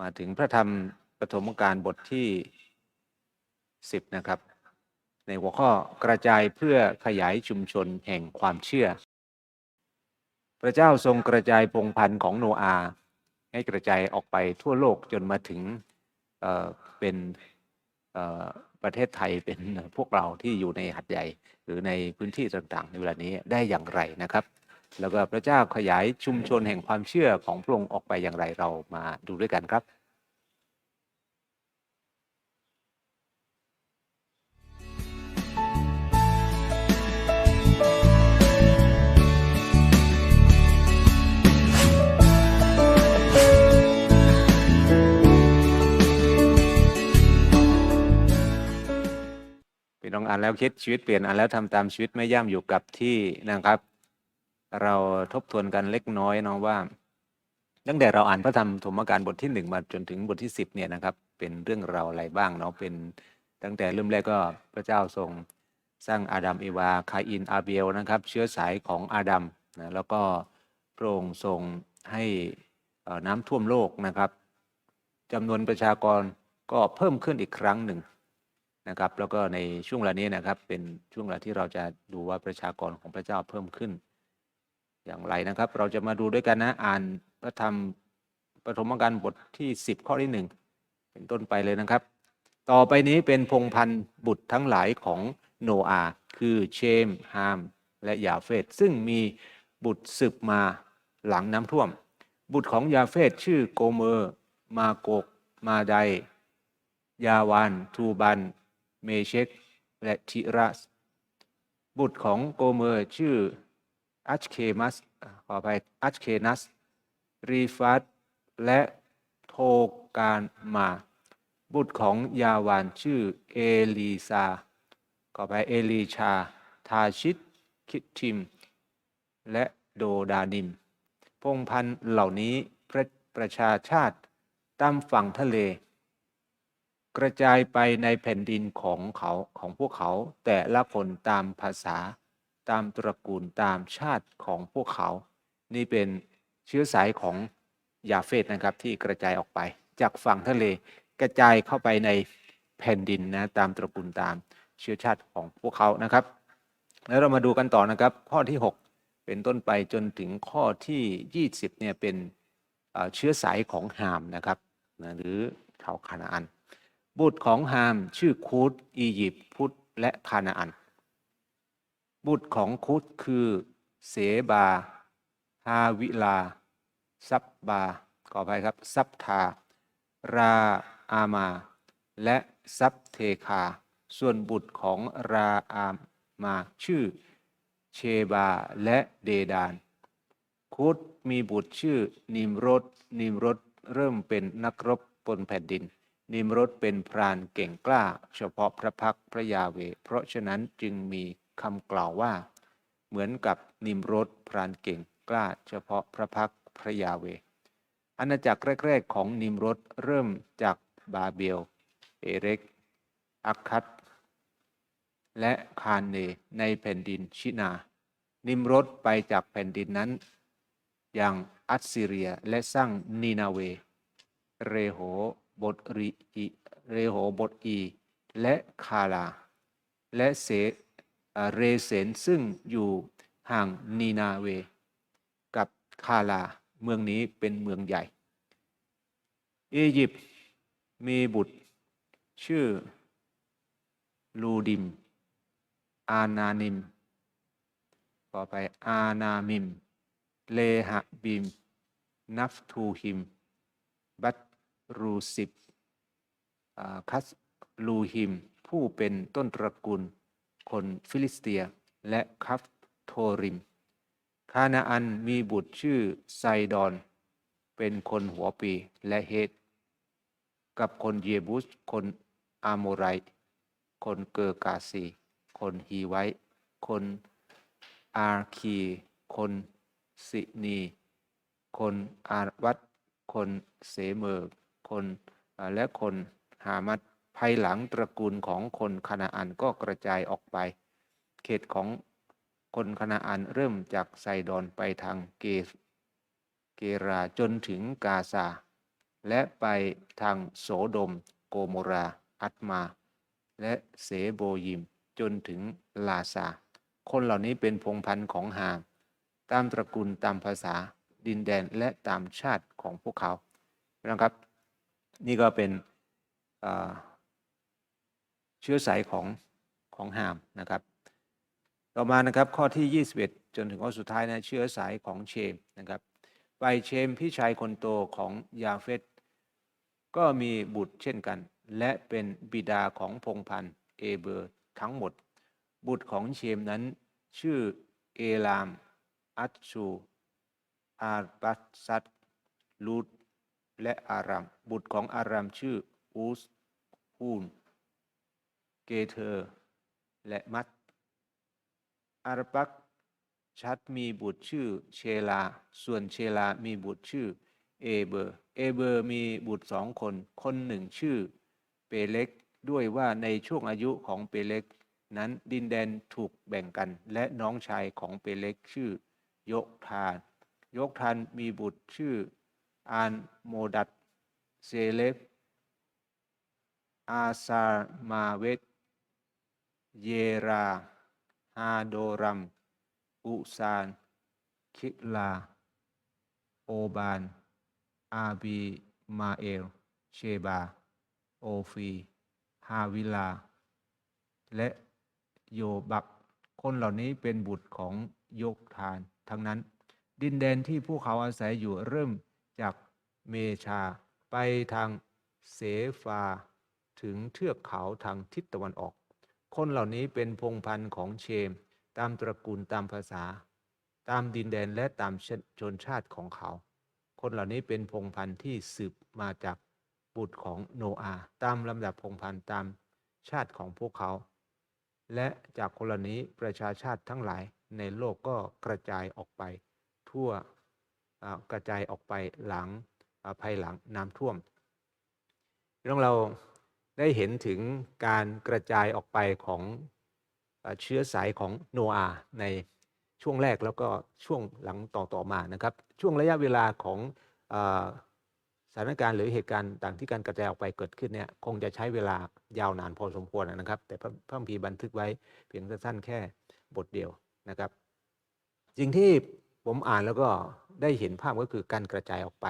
มาถึงพระธรรมปฐมกาลบทที่ 10 นะครับ ในหัวข้อกระจายเพื่อขยายชุมชนแห่งความเชื่อ พระเจ้าทรงกระจายพงพันธุ์ของโนอาห์ให้กระจายออกไปทั่วโลกจนมาถึงเอ่อเป็นเอ่อประเทศไทยเป็นพวกเราที่อยู่ในหัดใหญ่ หรือในพื้นที่ต่างๆ ในเวลานี้ได้อย่างไรนะครับ แล้วก็พระเจ้าขยายชุมชนแห่งความเชื่อของพระองค์ออกไปอย่างไรเรามาดูด้วยกันครับี่น้องอ่านแล้วคิดชีวิตเปลี่ยนอ่านแล้วทำตามชีวิตไม่ย่ำอยู่กับที่นะครับ เราทบทวนกันเล็กน้อยเนาะว่า ตั้งแต่เราอ่านพระธรรมธมการบทที่หนึ่งมาจนถึงบทที่สิบเนี่ยนะครับ เป็นเรื่องราวอะไรบ้างเนาะเป็นตั้งแต่เริ่มแรกก็พระเจ้าทรงสร้างอาดัมเอวาคาอินอาเบลนะครับ เชื้อสายของอาดัมนะแล้วก็พระองค์ทรงให้น้ำท่วมโลกนะครับจำนวนประชากรก็เพิ่มขึ้นอีกครั้งหนึ่งนะครับ แล้วก็ในช่วงเวลานี้นะครับ เป็นช่วงเวลาที่เราจะดูว่าประชากรของพระเจ้าเพิ่มขึ้น อย่างไรนะครับ เราจะมาดูด้วยกันนะอ่านพระธรรมปฐมกาลบทที่ 10 ข้อที่หนึ่งเป็นต้นไปเลยนะครับ ต่อไปนี้เป็นพงพันธุ์บุตรทั้งหลายของโนอาห์คือเชม ฮาม และยาเฟตซึ่งมีบุตรสืบมาหลังน้ำท่วม บุตรของยาเฟตชื่อโกเมอร์ มาโกก มาไดยาวาน ทูบัน เมเชกและทิรัส บุตรของโกเมอร์ชื่อ อัชเคมัสขออภัยอัชเคนัส รีฟัตและโทการมา บุตรของยาวานชื่อเอลีซา ขออภัยเอลีชา ทาชิต คิดทิม และโดดานิม พงพันธ์เหล่านี้ประประชาชาติตามฝั่งทะเล กระจายไปในแผ่นดินของเขาของพวกเขาแต่ละคนตามภาษา ตามตระกูลตามชาติของพวกเขา นี่เป็นเชื้อสายของยาเฟตนะครับที่กระจายออกไป จากฝั่งทะเลกระจายเข้าไปในแผ่นดินนะตามตระกูลตามเชื้อชาติของพวกเขานะครับ แล้วเรามาดูกันต่อนะครับ ข้อที่ 6 เป็นต้นไปจนถึงข้อที่ 20เนี่ยเป็นเชื้อสายของฮามนะครับนะหรือชาวคานาอัน บุตรของฮามชื่อคูดอียิปต์พุทธและคานาอัน บุตรของคุดคือเสบา ฮาวิลา ซับบา ขออภัยครับ ซับทา ราอามา และซับเทคา ส่วนบุตรของราอามาชื่อ เชบาและเดดาน คุดมีบุตรชื่อ นิมรดนิมรดเริ่มเป็นนักรบบนแผ่นดิน นิมรดเป็นพรานเก่งกล้า เฉพาะพระพักพระยาเว เพราะฉะนั้นจึงมี คำกล่าวว่า เหมือนกับนิมรดพรานเก่งกล้าเฉพาะพระพักพระยาเว อาณาจักรแรก ๆ ของนิมรดเริ่มจากบาเบล เอเร็ก อัคคัดและคานเนในแผ่นดินชินา นิมรดไปจากแผ่นดินนั้น อย่างอัสซีเรียและสร้างนีนาเว เรโหบทรีอีเรโหบทอี และคาลา และเส เรเสนซึ่งอยู่ห่างนีนาเว กับคาลาเมืองนี้เป็นเมืองใหญ่ อียิปต์มีบุตร ชื่อ ลูดิม อานานิม ต่อไปอานามิม เลหะบิม นัฟทูฮิม บัตรูสิบคัสลูฮิม ผู้เป็นต้นตระกูล คนฟิลิสเตียและคัฟโทริม คานาอันมีบุตรชื่อไซดอน เป็นคนหัวปีและเฮตกับคนเยบุส คนอาโมไรต์คนเกอร์กาซี คนฮีไวต์คนอาร์คี คนสินี คนอาวัตคนเสเมอร์คนและคนฮามัด ภายหลังตระกูลของคนคานาอันก็กระจายออกไป เขตของคนคานาอันเริ่มจากไซดอนไปทางเกเกราจนถึงกาซา และไปทางโสโดม โกโมรา อัตมา และเสโบยิม จนถึงลาซา คนเหล่านี้เป็นพงพันธุ์ของฮาม ตามตระกูลตามภาษา ดินแดนและตามชาติของพวกเขานะครับ นี่ก็เป็นอ่า เชื้อสายของของฮามนะครับ ต่อมานะครับข้อที่ 21 จนถึงข้อสุดท้ายนะเชื้อสายของเชมนะครับไปเชมพี่ชายคนโตของยาเฟตก็มีบุตรเช่นกัน และเป็นบิดาของพงพันธ์เอเบอร์ทั้งหมด บุตรของเชมนั้น ชื่อเอลาม อัตชูอาร์บัสซัตลูดและอารัม บุตรของอารัมชื่ออูสฮูน เกเธอร์และมัตอารปัก ชัดมีบุตรชื่อเชลา ส่วนเชลามีบุตรชื่อเอเบอร์ เอเบอร์มีบุตรสองคน คนหนึ่งชื่อ เปเล็ก ด้วยว่าในช่วงอายุของเปเล็ก นั้นดินแดนถูกแบ่งกัน และน้องชายของเปเล็กชื่อ ยกทาน ยกทานมีบุตรชื่อ อานโมดัตเซเลฟอาซามาเวต เยราฮาโดรัม อุซาน คิลา โอบาน อาบี มาเอล เชบา โอฟี ฮาวิลา และโยบัก คนเหล่านี้เป็นบุตรของโยกทาน ทั้งนั้น ดินแดนที่พวกเขาอาศัยอยู่เริ่มจากเมชาไปทางเสฟา ถึงเทือกเขาทางทิศตะวันออก คนเหล่านี้เป็นพงพันธุ์ของเชม ตามตระกูลตามภาษา ตามดินแดนและตามชนชาติของเขา คนเหล่านี้เป็นพงพันธุ์ที่สืบมาจากบุตรของโนอาห์ตามลำดับพงพันธุ์ตามชาติของพวกเขา และจากคนเหล่านี้ประชาชาติทั้งหลายในโลกก็กระจายออกไป ทั่วกระจายออกไปหลังภายหลังน้ำท่วมเรื่องเรา ได้เห็นถึงการกระจายออกไปของเชื้อสายของโนอาในช่วงแรกแล้วก็ช่วงหลังต่อต่อมานะครับ ช่วงระยะเวลาของอสถานการณ์หรือเหตุการณ์ต่างที่การกระจายออกไปเกิดขึ้นเนี่ยคงจะใช้เวลายาวนานพอสมควรนะครับ แต่พระพระคัมภีร์บันทึกไว้เพียงสั้นๆแค่บทเดียวนะครับสิ่งที่ผมอ่านแล้วก็ได้เห็นภาพก็คือการกระจายออกไป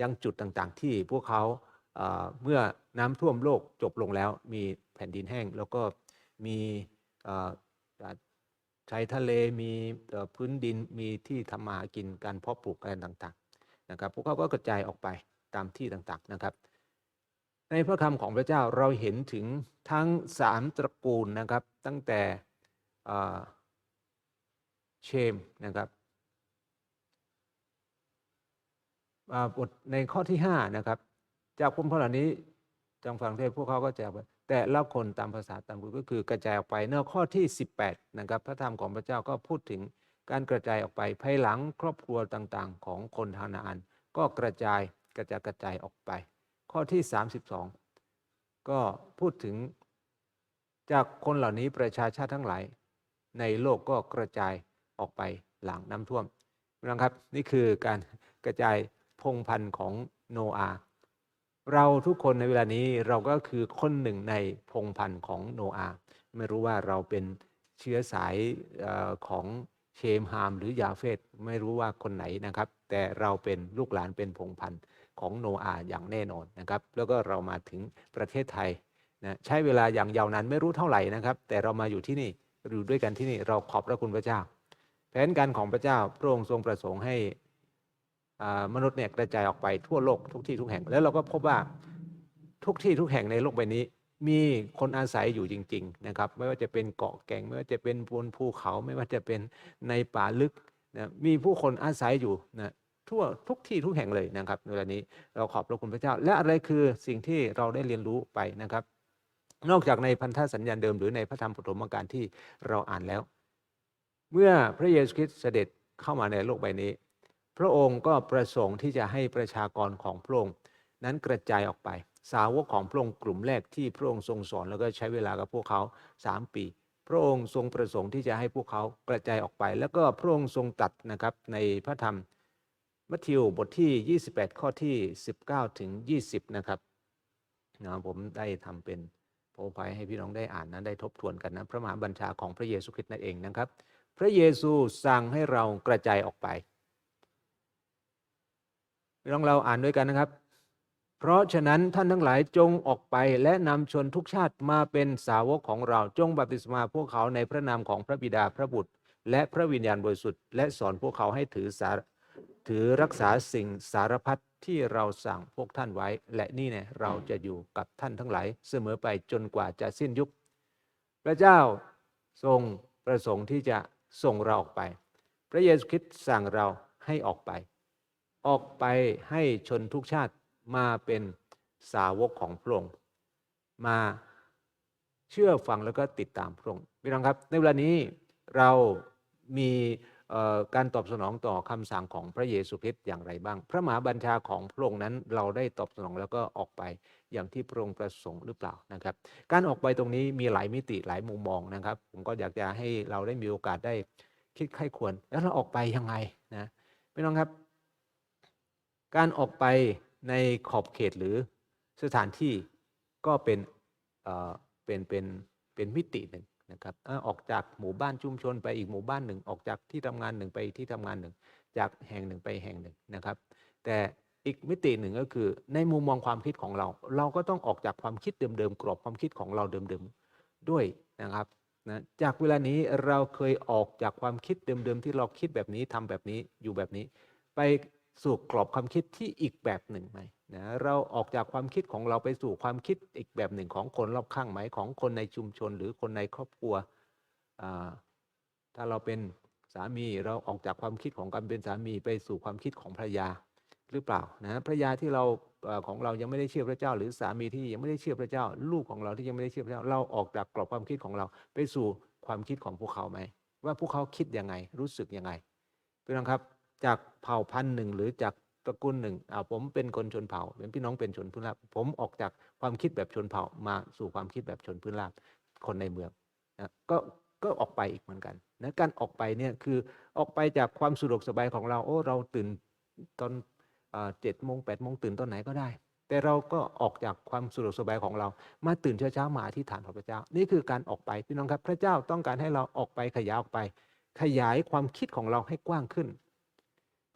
ยังจุดต่างๆ ที่พวกเขา เมื่อน้ำท่วมโลกจบลงแล้ว มีแผ่นดินแห้ง แล้วก็มีชายทะเลมีพื้นดินมีที่ทำมาหากินการเพาะปลูกอะไรต่างๆนะครับพวกเขาก็กระจายออกไปตามที่ต่างๆนะครับ ในพระคำของพระเจ้าเราเห็นถึงทั้งสามตระกูลนะครับ ตั้งแต่เชมนะครับบทในข้อที่5นะครับ จากพวกเหล่านี้จังฝั่งเทพพวกเขาก็แจกไปแต่ละคนตามภาษาตามบุตรก็คือกระจายออกไปในข้อที่ 18นะครับพระธรรมของพระเจ้าก็พูดถึงการกระจายออกไปภายหลังครอบครัวต่างๆ ของคนทางนาอัน ก็กระจายกระจายกระจายออกไป ข้อที่ 32 ก็พูดถึงจากคนเหล่านี้ประชาชาติทั้งหลาย ในโลกก็กระจายออกไปหลังน้ำท่วมนะครับ นี่คือการกระจายพงพันธุ์ของโนอา เราทุกคนในเวลานี้เราก็คือคนหนึ่งในพงพันธุ์ของโนอาห์ไม่รู้ว่าเราเป็นเชื้อสายของเชมฮาม หรือยาเฟตไม่รู้ว่าคนไหนนะครับ แต่เราเป็นลูกหลานเป็นพงพันธุ์ของโนอาห์อย่างแน่นอนนะครับ แล้วก็เรามาถึงประเทศไทยนะใช้เวลาอย่างยาวนานไม่รู้เท่าไหร่นะครับ แต่เรามาอยู่ที่นี่อยู่ด้วยกันที่นี่เราขอบพระคุณพระเจ้า แผนการของพระเจ้าพระองค์ทรงประสงค์ให้ มนุษย์เนี่ยกระจายออกไปทั่วโลกทุกที่ทุกแห่ง แล้วเราก็พบว่าทุกที่ทุกแห่งในโลกใบนี้ มีคนอาศัยอยู่จริง ๆ นะครับ ไม่ว่าจะเป็นเกาะแก่งไม่ว่าจะเป็นบนภูเขา ไม่ว่าจะเป็นในป่าลึกนะมีผู้คนอาศัยอยู่นะทั่วทุกที่ทุกแห่งเลยนะครับในเวลานี้เราขอบพระคุณพระเจ้า และอะไรคือสิ่งที่เราได้เรียนรู้ไปนะครับ นอกจากในพันธสัญญาณเดิมหรือในพระธรรมปฐมกาลที่เราอ่านแล้ว เมื่อพระเยซูคริสต์เสด็จเข้ามาในโลกใบนี้ ระองค์ก็ประสงค์ที่จะให้ประชากรของพระองค์นั้นกระจายออกไป สาวกของพระองค์กลุ่มแรกที่พระองค์ทรงสอนแล้วก็ใช้เวลากับพวกเขาสามปี พระองค์ทรงประสงค์ที่จะให้พวกเขากระจายออกไป แล้วก็พระองค์ทรงตัดนะครับในพระธรรมมัทธิวบทที่ 28 ข้อที่ 19 ถึง 20 นะครับนะผมได้ทำเป็นโปรไฟล์ให้พี่น้องได้อ่านนะได้ทบทวนกันนะพระมหาบัญชาของพระเยซูคริสต์นั่นเองนะครับ พระเยซูสั่งให้เรากระจายออกไป พี่น้องเราอ่านด้วยกันนะครับ เพราะฉะนั้นท่านทั้งหลายจงออกไปและนำชนทุกชาติมาเป็นสาวกของเราจงบัพติศมาพวกเขาในพระนามของพระบิดาพระบุตร และพระวิญญาณบริสุทธิ์และสอนพวกเขาให้ถือสาถือรักษาสิ่งสารพัดที่เราสั่งพวกท่านไว้ และนี่เนี่ยเราจะอยู่กับท่านทั้งหลายเสมอไปจนกว่าจะสิ้นยุค พระเจ้าทรงประสงค์ที่จะส่งเราออกไป พระเยซูคริสต์สั่งเราให้ออกไป ออกไปให้ชนทุกชาติมาเป็นสาวกของพระองค์มาเชื่อฟังแล้วก็ติดตามพระองค์พี่น้องครับ ในเวลานี้เรามีการตอบสนองต่อคำสั่งของพระเยซูคริสต์อย่างไรบ้าง พระมหาบัญชาของพระองค์นั้นเราได้ตอบสนองแล้วก็ออกไปอย่างที่พระองค์ประสงค์หรือเปล่านะครับ การออกไปตรงนี้มีหลายมิติหลายมุมมองนะครับ ผมก็อยากจะให้เราได้มีโอกาสได้คิดไข้ควรแล้วเราออกไปยังไงนะพี่น้องครับ การออกไปในขอบเขตหรือสถานที่ก็เป็นเป็นเป็นเป็นมิติหนึ่งนะครับออกจากหมู่บ้านชุมชนไปอีกหมู่บ้านหนึ่ง ออกจากที่ทำงานหนึ่งไปที่ทำงานหนึ่ง จากแห่งหนึ่งไปแห่งหนึ่งนะครับ แต่อีกมิติหนึ่งก็คือ ในมุมมองความคิดของเรา เราก็ต้องออกจากความคิดเดิมๆกรอบความคิดของเราเดิมๆด้วยนะครับนะจากเวลานี้เราเคยออกจากความคิดเดิมๆที่เราคิดแบบนี้ทำแบบนี้อยู่แบบนี้ ไป สู่กรอบความคิดที่อีกแบบหนึ่งไหมนะเราออกจากความคิดของเราไปสู่ความคิดอีกแบบหนึ่งของคนรอบข้างไหมของคนในชุมชน หรือคนในครอบครัวถ้าเราเป็นสามีเราออกจากความคิดของการเป็นสามีไปสู่ความคิดของภรรยาหรือเปล่านะภรรยาที่เราของเรายังไม่ได้เชื่อพระเจ้า หรือสามีที่ยังไม่ได้เชื่อพระเจ้า ลูกของเราที่ยังไม่ได้เชื่อพระเจ้า เราออกจากกรอบความคิดของเรา ไปสู่ความคิดของพวกเขาไหมว่าพวกเขาคิดยังไงรู้สึกยังไงพี่น้องครับ จากเผ่าพันธุ์หนึ่งหรือจากตระกูลหนึ่งอ่าผมเป็นคนชนเผ่าเป็นพี่น้องเป็นชนพื้นราบผมออกจากความคิดแบบชนเผ่ามาสู่ความคิดแบบชนพื้นราบคนในเมืองนะก็ก็ออกไปอีกเหมือนกันนะการออกไปเนี่ยคือออกไปจากความสะดวกสบายของเราโอ้เราตื่นตอนเจ็ดโมงแปดโมงตื่นตอนไหนก็ได้ แต่เราก็ออกจากความสะดวกสบายของเรา มาตื่นเช้าเช้าๆมาอธิษฐานต่อพระเจ้า นี่คือการออกไปพี่น้องครับ พระเจ้าต้องการให้เราออกไปขยายออกไป ขยายความคิดของเราให้กว้างขึ้น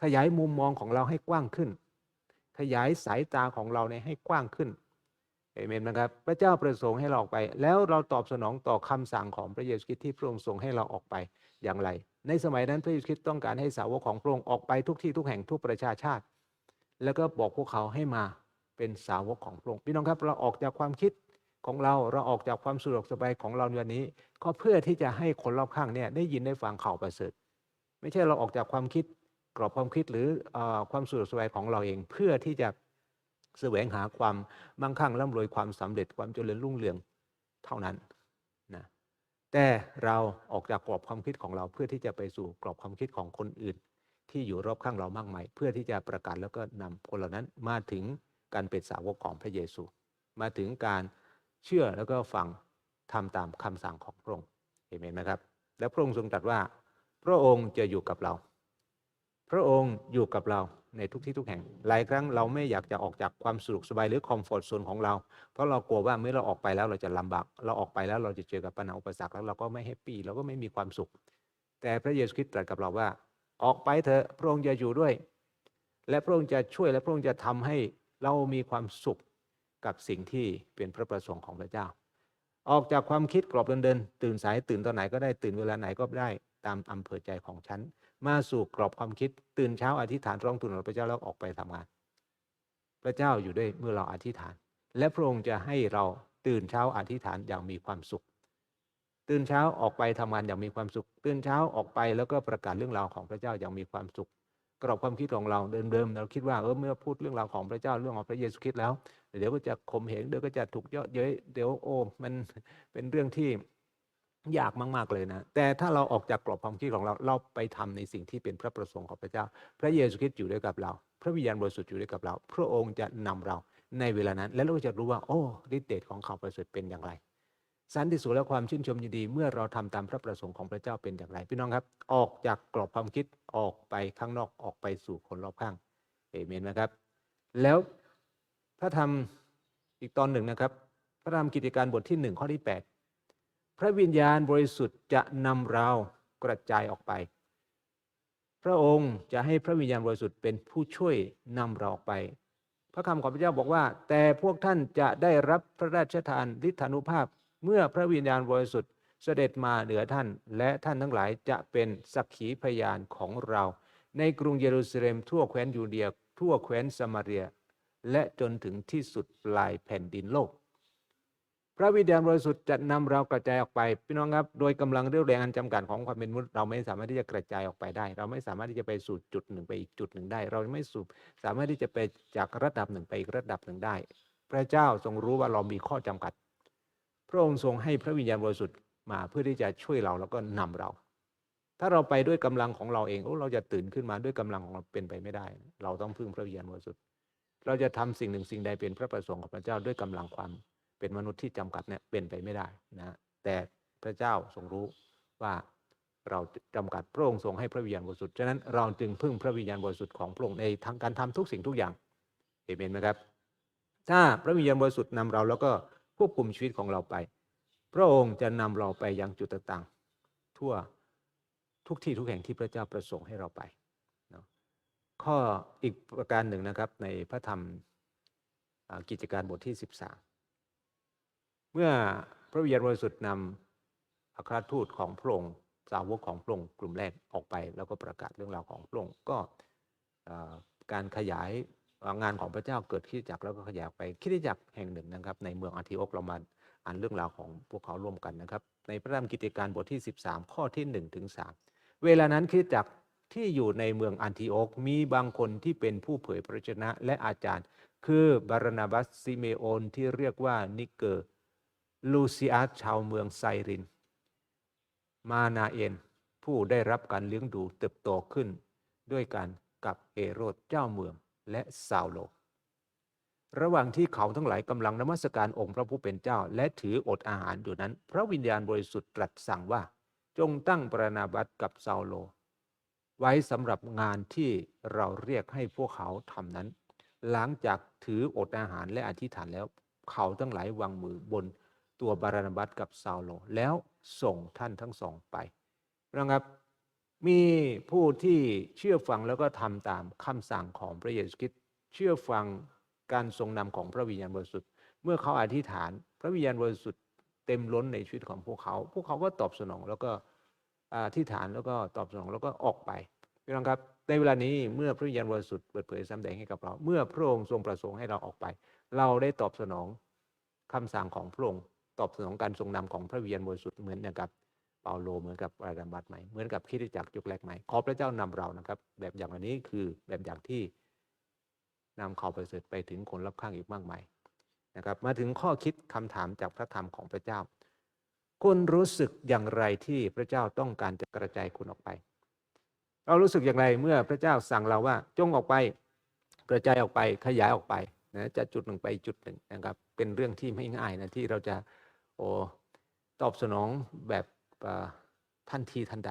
ขยายมุมมองของเราให้กว้างขึ้น ขยายสายตาของเราเนี่ยให้กว้างขึ้นเอเมนนะครับ พระเจ้าประสงค์ให้เราออกไป แล้วเราตอบสนองต่อคำสั่งของพระเยซูคริสต์ที่พระองค์ทรงให้เราออกไปอย่างไร ในสมัยนั้นพระเยซูคริสต์ต้องการให้สาวกของพระองค์ออกไปทุกที่ทุกแห่งทุกประชาชาติ แล้วก็บอกพวกเขาให้มาเป็นสาวกของพระองค์พี่น้องครับเราออกจากความคิดของเราเราออกจากความสะดวกสบายของเราในวันนี้ ก็เพื่อที่จะให้คนรอบข้างเนี่ยได้ยินได้ฟังข่าวประเสริฐ ไม่ใช่เราออกจากความคิด กรอบความคิดหรืออความสะดสบายของเราเอง เพื่อที่จะแสวงหาความมั่งคั่งร่ำรวยความสำเร็จความเจริญรุ่งเรืองเท่านั้นนะแต่เราออกจากกรอบความคิดของเราเพื่อที่จะไปสู่กรอบความคิดของคนอื่น ที่อยู่รอบข้างเรามากมายเพื่อที่จะประกาศแล้วก็นำคนเหล่านั้นมาถึงการเป็นสาวกของพระเยซู มาถึงการเชื่อแล้วก็ฟังทำตามคำสั่งของพระองค์เห็นไหมครับ และพระองค์ทรงตรัสว่า พระองค์จะอยู่กับเรา พระองค์อยู่กับเราในทุกที่ทุกแห่ง หลายครั้งเราไม่อยากจะออกจากความสะดวกสบายหรือคอมฟอร์ทโซนของเรา เพราะเรากลัวว่าเมื่อเราออกไปแล้วเราจะลำบาก เราออกไปแล้วเราจะเจอกับปัญหาอุปสรรคแล้วเราก็ไม่แฮปปี้เราก็ไม่มีความสุข แต่พระเยซูคริสต์ตรัสกับเราว่า ออกไปเถอะพระองค์จะอยู่ด้วย และพระองค์จะช่วยและพระองค์จะทำให้เรามีความสุขกับสิ่งที่เป็นพระประสงค์ของพระเจ้า ออกจากความคิดกรอบเดินๆตื่นสายตื่นตอนไหนก็ได้ตื่นเวลาไหนก็ได้ตามอำเภอใจของฉัน มาสู่กรอบความคิด ตื่นเช้าอธิษฐานร้องทูลต่อพระเจ้าแล้วออกไปทำงาน พระเจ้าอยู่ด้วยเมื่อเราอธิษฐาน และพระองค์จะให้เราตื่นเช้าอธิษฐานอย่างมีความสุข ตื่นเช้าออกไปทำงานอย่างมีความสุข ตื่นเช้าออกไปแล้วก็ประกาศเรื่องราวของพระเจ้าอย่างมีความสุข กรอบความคิดของเราเดิมๆเราคิดว่าเออเมื่อพูดเรื่องราวของพระเจ้าเรื่องของพระเยซูคริสต์แล้ว เดี๋ยวก็จะข่มเหงเดี๋ยวก็จะถูกเยาะเย้ยเดี๋ยวโอ้มันเป็นเรื่องที่ ยากมาก ๆ เลยนะ แต่ถ้าเราออกจากกรอบความคิดของเรา เราไปทำในสิ่งที่เป็นพระประสงค์ของพระเจ้า พระเยซูคริสต์อยู่ด้วยกับเรา พระวิญญาณบริสุทธิ์อยู่ด้วยกับเรา พระองค์จะนำเราในเวลานั้น และเราก็จะรู้ว่า โอ้ฤทธิเดชของเขาประเสริฐเป็นอย่างไร สันติสุขและความชื่นชมยินดี เมื่อเราทำตามพระประสงค์ของพระเจ้าเป็นอย่างไร พี่น้องครับ ออกจากกรอบความคิด ออกไปข้างนอก ออกไปสู่คนรอบข้าง เอเมนนะครับ แล้วพระธรรมอีกตอนหนึ่งนะครับ พระธรรมกิจการบทที่หนึ่งข้อที่8 พระวิญญาณบริสุทธิ์จะนำเรากระจายออกไป พระองค์จะให้พระวิญญาณบริสุทธิ์เป็นผู้ช่วยนำเราออกไป พระคำของพระเจ้าบอกว่า แต่พวกท่านจะได้รับพระราชทานฤทธานุภาพเมื่อพระวิญญาณบริสุทธิ์เสด็จมาเหนือท่าน และท่านทั้งหลายจะเป็นสักขีพยานของเรา ในกรุงเยรูซาเล็มทั่วแคว้นยูเดียทั่วแคว้นสมาเรีย และจนถึงที่สุดปลายแผ่นดินโลก พระวิญญาณบริสุทธิ์จะนำเรากระจายออกไปพี่น้องครับโดยกำลังเรี่ยวแรงอันจำกัดของความเป็นมนุษย์เราไม่สามารถที่จะกระจายออกไปได้ เราไม่สามารถที่จะไปสู่จุดหนึ่งไปอีกจุดหนึ่งได้ เราไม่สูบสามารถที่จะไปจากระดับหนึ่งไปอีกระดับหนึ่งได้ พระเจ้าทรงรู้ว่าเรามีข้อจำกัด พระองค์ทรงให้พระวิญญาณบริสุทธิ์มาเพื่อที่จะช่วยเราแล้วก็นำเรา ถ้าเราไปด้วยกำลังของเราเองโอ้เราจะตื่นขึ้นมาด้วยกำลังของเราเป็นไปไม่ได้ เราต้องพึ่งพระวิญญาณบริสุทธิ์เราจะทำสิ่งหนึ่งสิ่งใดเป็นพระประสงค์ของพระเจ้าด้วยกำลังความ เป็นมนุษย์ที่จำกัดเนี่ยเป็นไปไม่ได้นะแต่พระเจ้าทรงรู้ว่าเราจำกัดพระองค์ทรงให้พระวิญญาณบริสุทธิ์ฉะนั้นเราจึงพึ่งพระวิญญาณบริสุทธิ์ของพระองค์ในทางการทำทุกสิ่งทุกอย่างเอเมนไหมครับ ถ้าพระวิญญาณบริสุทธิ์นำเราแล้วก็ควบคุมชีวิตของเราไป พระองค์จะนำเราไปยังจุดต่างๆ ทั่วทุกที่ทุกแห่งที่พระเจ้าประสงค์ให้เราไปนะข้ออีกประการหนึ่งนะครับในพระธรรมกิจการบทที่ 13 เมื่อพระวิญญาณบริสุทธิ์นำอัครทูตของพระองค์สาวกของพระองค์กลุ่มแรกออกไป แล้วก็ประกาศเรื่องราวของพระองค์ก็การขยายงานของพระเจ้าเกิดขึ้นจากแล้วก็ขยายไปคริสตจักรแห่งหนึ่งนะครับ ในเมืองอันทิโอกเรามาอ่านเรื่องราวของพวกเขาร่วมกันนะครับ ในพระธรรมกิจการบทที่ 13 ข้อที่1ถึง3เวลานั้นคริสตจักที่อยู่ในเมืองอันทิโอกมีบางคนที่เป็นผู้เผยพระชนะและอาจารย์ คือบารนาบัสซิเมโอนที่เรียกว่านิเกอร์ ลูซิอัสชาวเมืองไซริน มานาเอนผู้ได้รับการเลี้ยงดูเติบโตขึ้น ด้วยกันกับเอโรดเจ้าเมืองและซาโล ระหว่างที่เขาทั้งหลายกำลังนมัสการองค์พระผู้เป็นเจ้า และถืออดอาหารอยู่นั้น พระวิญญาณบริสุทธิ์ตรัสสั่งว่า จงตั้งปรนาบัตกับซาโล ไว้สำหรับงานที่เราเรียกให้พวกเขาทำนั้น หลังจากถืออดอาหารและอธิษฐานแล้ว เขาทั้งหลายวางมือบน ตัวบารานบัสกับซาโล แล้วส่งท่านทั้งสองไปนะครับมีผู้ที่เชื่อฟังแล้วก็ทำตามคำสั่งของพระเยซูคริสต์เชื่อฟังการทรงนำของพระวิญญาณบริสุทธิ์เมื่อเขาอธิษฐาน พระวิญญาณบริสุทธิ์เต็มล้นในชีวิตของพวกเขา พวกเขาก็ตอบสนองแล้วก็อธิษฐานแล้วก็ตอบสนองแล้วก็ออกไปพี่น้องครับในเวลานี้เมื่อพระวิญญาณบริสุทธิ์เปิดเผยสำแดงให้กับเรา เมื่อพระองค์ทรงประสงค์ให้เราออกไป เราได้ตอบสนองคำสั่งของพระองค์ ตอบสนองการทรงนำของพระวิญญาณบริสุทธิ์เหมือนอย่างกับเปาโลเหมือนกับอาราบัตไหมเหมือนกับคริสตจักรยุคแรกไหม่ขอพระเจ้านำเรานะครับ แบบอย่างอันนี้คือแบบอย่างที่นำข่าวประเสริฐไปถึงคนรอบข้างอีกมากมายนะครับ มาถึงข้อคิดคำถามจากพระธรรมของพระเจ้า คุณรู้สึกอย่างไรที่พระเจ้าต้องการจะกระจายคุณออกไป เรารู้สึกอย่างไรเมื่อพระเจ้าสั่งเราว่า จงออกไปกระจายออกไปขยายออกไปนะจะจุดหนึ่งไปจุดหนึ่งนะครับ เป็นเรื่องที่ไม่ง่ายนะที่เราจะ โอ้ตอบสนองแบบทันทีทันใด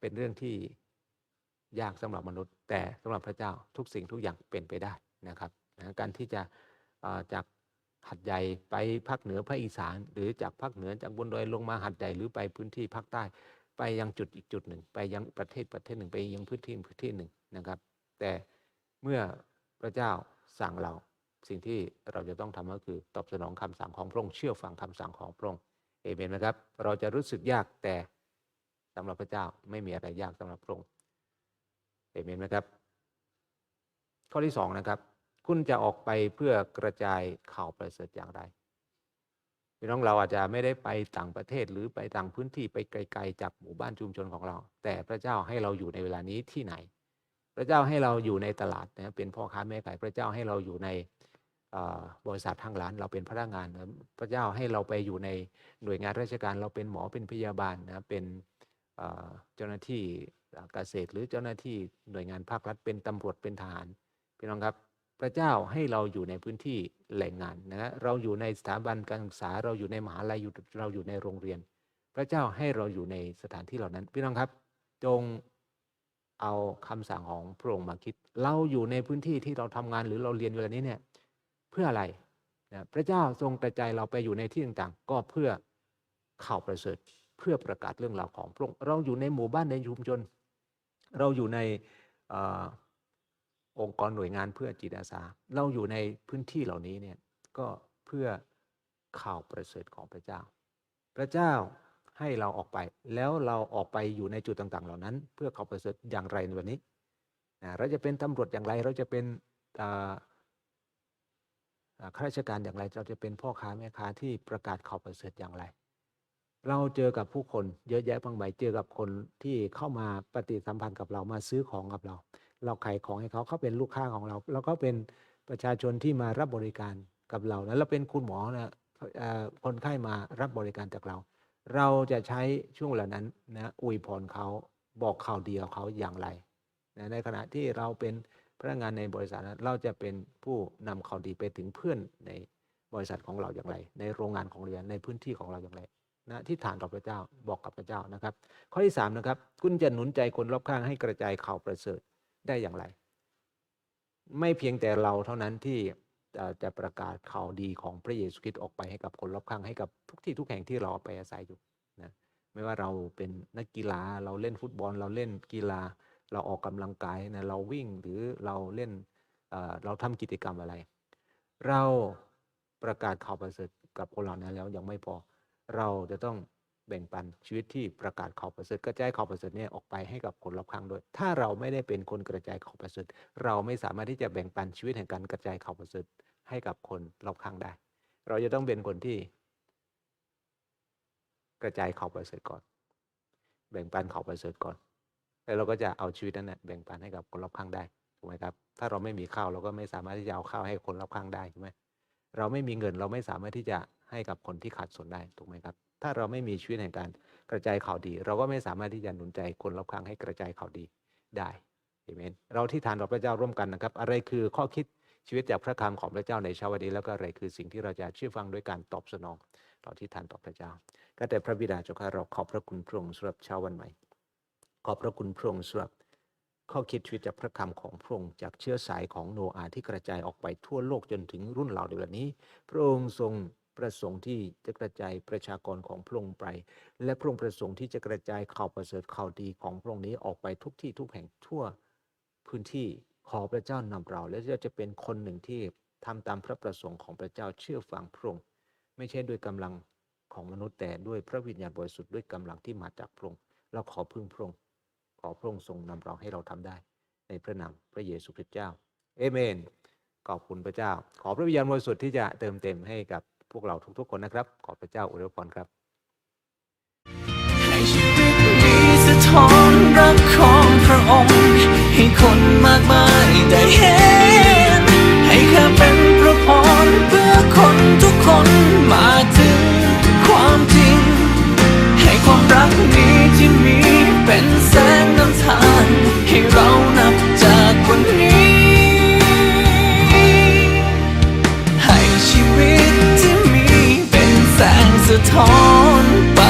เป็นเรื่องที่ยากสำหรับมนุษย์ แต่สำหรับพระเจ้าทุกสิ่งทุกอย่างเป็นไปได้นะครับนะการที่จะจากหัดใหญ่ไปภาคเหนือภาคอีสาน หรือจากภาคเหนือจากบนดอยลงมาหัดใหญ่หรือไปพื้นที่ภาคใต้ ไปยังจุดอีกจุดหนึ่ง ไปยังประเทศประเทศหนึ่งไปยังพื้นที่พื้นที่หนึ่งนะครับ แต่เมื่อพระเจ้าสั่งเรา สิ่งที่เราจะต้องทำก็คือตอบสนองคำสั่งของพระองค์เชื่อฟังคำสั่งของพระองค์เอเมนไหมครับเราจะรู้สึกยากแต่สำหรับพระเจ้าไม่มีอะไรยากสำหรับพระองค์เอเมนไหมครับ ข้อที่สองนะครับ คุณจะออกไปเพื่อกระจายข่าวประเสริฐอย่างไรพี่น้องเราอาจจะไม่ได้ไปต่างประเทศหรือไปต่างพื้นที่ไปไกล ๆ จากหมู่บ้านชุมชนของเรา แต่พระเจ้าให้เราอยู่ในเวลานี้ที่ไหน พระเจ้าให้เราอยู่ในตลาดนะเป็นพ่อค้าแม่ขายพระเจ้าให้เราอยู่ใน บริษัททางร้านเราเป็นพนักงานนะพระเจ้าให้เราไปอยู่ในหน่วยงานราชการเราเป็นหมอเป็นพยาบาลนะเป็นเจ้าหน้าที่เกษตร หรือเจ้าหน้าที่หน่วยงานภาครัฐเป็นตำรวจเป็นทหารพี่น้องครับพระเจ้าให้เราอยู่ในพื้นที่แหล่งงานนะเราอยู่ในสถาบันการศึกษาเราอยู่ในมหาลัยอยู่เราอยู่ในโรงเรียน พระเจ้าให้เราอยู่ในสถานที่เหล่านั้นพี่น้องครับ จงเอาคำสั่งของพระองค์มาคิด เราอยู่ในพื้นที่ที่เราทำงานหรือเราเรียนอยู่แบบนี้เนี่ย เพื่ออะไรนะพระเจ้าทรงกระจายเราไปอยู่ในที่ต่างๆ ก็เพื่อข่าวประเสริฐเพื่อประกาศเรื่องราวของพระองค์เราอยู่ในหมู่บ้านในชุมชน เราอยู่ในอองค์กรหน่วยงานเพื่อจิตอาสา เราอยู่ในพื้นที่เหล่านี้เนี่ยก็เพื่อข่าวประเสริฐของพระเจ้า พระเจ้าให้เราออกไป แล้วเราออกไปอยู่ในจุดต่าง ๆ เหล่านั้น เพื่อข่าวประเสริฐอย่างไรในวันนี้ เราจะเป็นตำรวจอย่างไร เราจะเป็นอ ข้าราชการอย่างไร เราจะเป็นพ่อค้าแม่ค้าที่ประกาศข่าวประเสริฐอย่างไร เราเจอกับผู้คนเยอะแยะมากมายเจอกับคนที่เข้ามาปฏิสัมพันธ์กับเรามาซื้อของกับเรา เราขายของให้เขาเขาเป็นลูกค้าของเราแล้วก็เป็นประชาชนที่มารับบริการกับเรานะเราเป็นคุณหมอนะเอ่อคนไข้มารับบริการจากเรา เราจะใช้ช่วงเวลานั้นนะอวยพรเขาบอกข่าวดีกับเขาอย่างไรนะในขณะที่เราเป็น พนักงานในบริษัทเราจะเป็นผู้นำข่าวดีไปถึงเพื่อนในบริษัทของเราอย่างไร ในโรงงานของเรียนในพื้นที่ของเราอย่างไรนะที่ฐานต่อพระเจ้าบอกกับพระเจ้านะครับ ข้อที่สามนะครับคุณจะหนุนใจคนรอบข้างให้กระจายข่าวประเสริฐได้อย่างไร ไม่เพียงแต่เราเท่านั้นที่จะประกาศข่าวดีของพระเยซูคริสต์ออกไปให้กับคนรอบข้างให้กับทุกที่ทุกแห่งที่เราไปอาศัยอยู่นะไม่ว่าเราเป็นนักกีฬาเราเล่นฟุตบอล เราเล่นกีฬา เราออกกำลังกายนะเราวิ่งหรือเราเล่นเเราทำกิจกรรมอะไร เราประกาศข่าวประเสริฐกับคนเหล่านั้นแล้วยังไม่พอ เราจะต้องแบ่งปันชีวิตที่ประกาศข่าวประเสริฐกระจายข่าวประเสริฐเนี่ยออกไปให้กับคนรอบข้างด้วย ถ้าเราไม่ได้เป็นคนกระจายข่าวประเสริฐเราไม่สามารถที่จะแบ่งปันชีวิตแห่งการกระจายข่าวประเสริฐให้กับคนรอบข้างได้ เราจะต้องเป็นคนที่ กระจายข่าวประเสริฐก่อน แบ่งปันข่าวประเสริฐก่อน แล้วเราก็จะเอาชีวิตนั้นนะแบ่งปันให้กับคนรอบข้างได้ถูกไหมครับ ถ้าเราไม่มีข้าวเราก็ไม่สามารถที่จะเอาข้าวให้คนรอบข้างได้ถูกไหมเราไม่มีเงินเราไม่สามารถที่จะให้กับคนที่ขาดสนได้ถูกไหมครับ ถ้าเราไม่มีชีวิตแห่งการกระจายข่าวดี เราก็ไม่สามารถที่จะหนุนใจคนรอบข้างให้กระจายข่าวดีได้เอเมนเราที่ทานต่อพระเจ้าร่วมกันนะครับ อะไรคือข้อคิดชีวิตจากพระคำของพระเจ้าในเช้าวันนี้แล้วก็อะไรคือสิ่งที่เราจะเชื่อฟังด้วยการตอบสนองต่อที่ทานต่อพระเจ้า ก็แต่พระบิดาเจ้าข้าเราขอบพระคุณพระองค์สำหรับเช้าวันใหม่ ขอบพระคุณพระองค์สำหรับข้อคิดชีวิตจากพระคำของพระองค์จากเชื้อสายของโนอาห์ที่กระจายออกไปทั่วโลกจนถึงรุ่นเราในวันนี้ พระองค์ทรงประสงค์ที่จะกระจายประชากรของพระองค์ไป และพระองค์ประสงค์ที่จะกระจายข่าวประเสริฐข่าวดีของพระองค์นี้ออกไปทุกที่ทุกแห่งทั่วพื้นที่ขอพระเจ้านำเรา และเราจะเป็นคนหนึ่งที่ทำตามพระประสงค์ของพระเจ้าเชื่อฟังพระองค์ไม่ใช่ด้วยกำลังของมนุษย์แต่ด้วยพระวิญญาณบริสุทธิ์ด้วยกำลังที่มาจากพระองค์เราขอพึ่งพระองค์ อพระองค์ทรงนำเราให้เราทำได้ ในพระนามพระเยซูคริสต์เจ้าเอเมนขอบคุณพระเจ้า ขอพระวิญญาณบริสุทธิ์ที่จะเติมเต็มให้กับพวกเราทุกๆคนนะครับ ขอพระเจ้าอวยพรครับให้ชีวิตนี้สะท้อนรักของพระองค์ ให้คนมากมายได้เห็น ให้ข้าเป็นพระพรเพื่อคนทุกคนมาถึงความจริง ให้ความรักนี้ที่มี ทางให้เรานับจากวันนี้ ให้ชีวิตที่มีเป็นแสงสะท้อนไป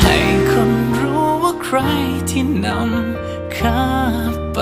ให้คนรู้ว่าใครที่นำข้าไป